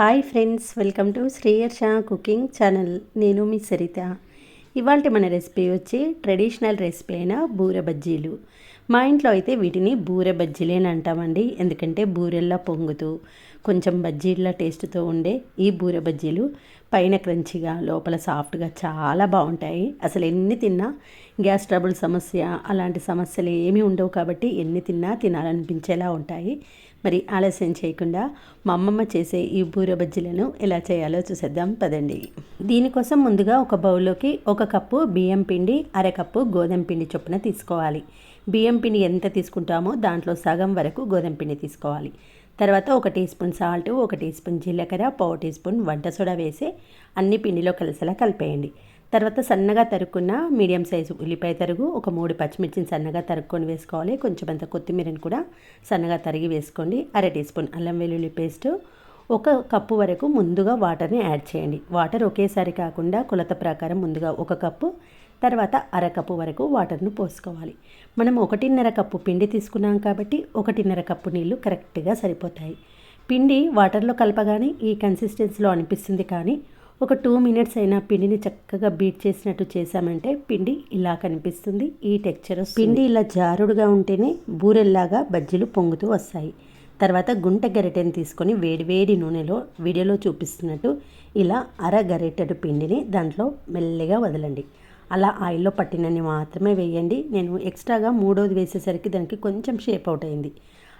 Hi friends welcome to Shreyarsha cooking channel. నేను మీ సరిత. ఇవాళ మన రెసిపీ వచ్చి ట్రెడిషనల్ రెసిపీ అయిన బూర బజ్జీలు. మా ఇంట్లో అయితే వీటిని బూరె బజ్జీలే అని అంటామండి. ఎందుకంటే బూరెల్లా పొంగుతూ కొంచెం బజ్జీల టేస్ట్తో ఉండే ఈ బూరె బజ్జీలు పైన క్రంచిగా లోపల సాఫ్ట్గా చాలా బాగుంటాయి. అసలు ఎన్ని తిన్నా గ్యాస్ ట్రబుల్ సమస్య అలాంటి సమస్యలు ఏమీ ఉండవు కాబట్టి ఎన్ని తిన్నా తినాలనిపించేలా ఉంటాయి. మరి ఆలస్యం చేయకుండా మా అమ్మమ్మ చేసే ఈ బూర బజ్జీలను ఎలా చేయాలో చూసేద్దాం పదండి. దీనికోసం ముందుగా ఒక బౌల్లోకి ఒక కప్పు బియ్యం పిండి అరకప్పు గోధుమ పిండి చొప్పున తీసుకోవాలి. బియ్యం పిండి ఎంత తీసుకుంటామో దాంట్లో సగం వరకు గోధుమ పిండి తీసుకోవాలి. తర్వాత ఒక టీ స్పూన్ సాల్ట్ ఒక టీ స్పూన్ జీలకర్ర పావు టీ స్పూన్ వంట సోడా వేసి అన్ని పిండిలో కలిసేలా కలిపేయండి. తర్వాత సన్నగా తరుక్కున్న మీడియం సైజు ఉల్లిపాయ తరుగు ఒక మూడు పచ్చిమిర్చిని సన్నగా తరుక్కొని వేసుకోవాలి. కొంచెం అంత కొత్తిమీరని కూడా సన్నగా తరిగి వేసుకోండి. అర టీ స్పూన్ అల్లం వెల్లుల్లి పేస్ట్ ఒక కప్పు వరకు ముందుగా వాటర్ని యాడ్ చేయండి. వాటర్ ఒకేసారి కాకుండా కొలత ప్రకారం ముందుగా ఒక కప్పు తర్వాత అరకప్పు వరకు వాటర్ను పోసుకోవాలి. మనం ఒకటిన్నర కప్పు పిండి తీసుకున్నాం కాబట్టి ఒకటిన్నర కప్పు నీళ్ళు కరెక్ట్గా సరిపోతాయి. పిండి వాటర్లో కలపగానే ఈ కన్సిస్టెన్సీలో అనిపిస్తుంది కానీ ఒక టూ మినిట్స్ అయినా పిండిని చక్కగా బీట్ చేసినట్టు చేశామంటే పిండి ఇలా కనిపిస్తుంది ఈ టెక్చర్ పిండి ఇలా జారుడుగా ఉంటేనే బూరెల్లాగా బజ్జీలు పొంగుతూ వస్తాయి. తర్వాత గుంట గరిటెని తీసుకొని వేడివేడి నూనెలో వీడియోలో చూపిస్తున్నట్టు ఇలా అర గరిటెడు పిండిని దాంట్లో మెల్లిగా వదలండి. అలా ఆయిల్లో పట్టినన్ని మాత్రమే వేయండి. నేను ఎక్స్ట్రాగా మూడోది వేసేసరికి దానికి కొంచెం షేప్ అవుట్ అయింది.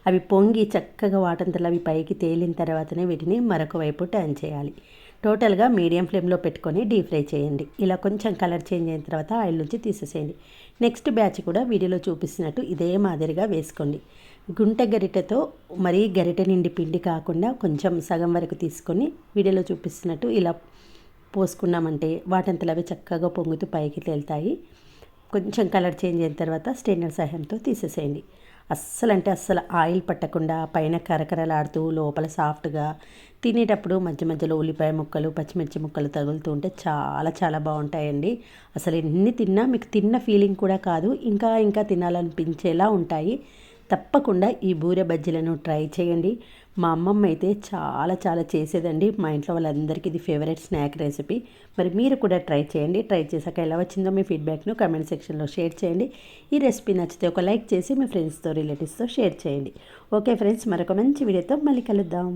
అవి పొంగి చక్కగా వాటంతలు అవి పైకి తేలిన తర్వాతనే వీటిని మరొక వైపు టర్న్ చేయాలి. టోటల్గా మీడియం ఫ్లేమ్లో పెట్టుకొని డీప్ ఫ్రై చేయండి. ఇలా కొంచెం కలర్ చేంజ్ అయిన తర్వాత ఆయిల్ నుంచి తీసేసేయండి. నెక్స్ట్ బ్యాచ్ కూడా వీడియోలో చూపిస్తున్నట్టు ఇదే మాదిరిగా వేసుకోండి. గుంట గరిటెతో మరీ గరిటె నిండి పిండి కాకుండా కొంచెం సగం వరకు తీసుకొని వీడియోలో చూపిస్తున్నట్టు ఇలా పోసుకున్నామంటే వాటంతలు అవి చక్కగా పొంగుతూ పైకి తేలుతాయి. కొంచెం కలర్ చేంజ్ అయిన తర్వాత స్టెయినర్ సహాయంతో తీసేసేయండి. అస్సలు అంటే అస్సలు ఆయిల్ పట్టకుండా పైన కరకరలాడుతూ లోపల సాఫ్ట్గా తినేటప్పుడు మధ్య మధ్యలో ఉల్లిపాయ ముక్కలు పచ్చిమిర్చి ముక్కలు తగులుతూ ఉంటే చాలా చాలా బాగుంటాయండి. అసలు ఎన్ని తిన్నా మీకు తిన్న ఫీలింగ్ కూడా కాదు ఇంకా ఇంకా తినాలనిపించేలా ఉంటాయి. తప్పకుండా ఈ బూరె బజ్జీలను ట్రై చేయండి. మా అమ్మమ్మ అయితే చాలా చాలా చేసేదండి. మా ఇంట్లో వాళ్ళందరికీ ఇది ఫేవరెట్ స్నాక్ రెసిపీ. మరి మీరు కూడా ట్రై చేయండి. ట్రై చేశాక ఎలా వచ్చిందో మీ ఫీడ్బ్యాక్ను కమెంట్ సెక్షన్లో షేర్ చేయండి. ఈ రెసిపీ నచ్చితే ఒక లైక్ చేసి మీ ఫ్రెండ్స్తో రిలేటివ్స్తో షేర్ చేయండి. ఓకే ఫ్రెండ్స్ మరొక మంచి వీడియోతో మళ్ళీ కలుద్దాం.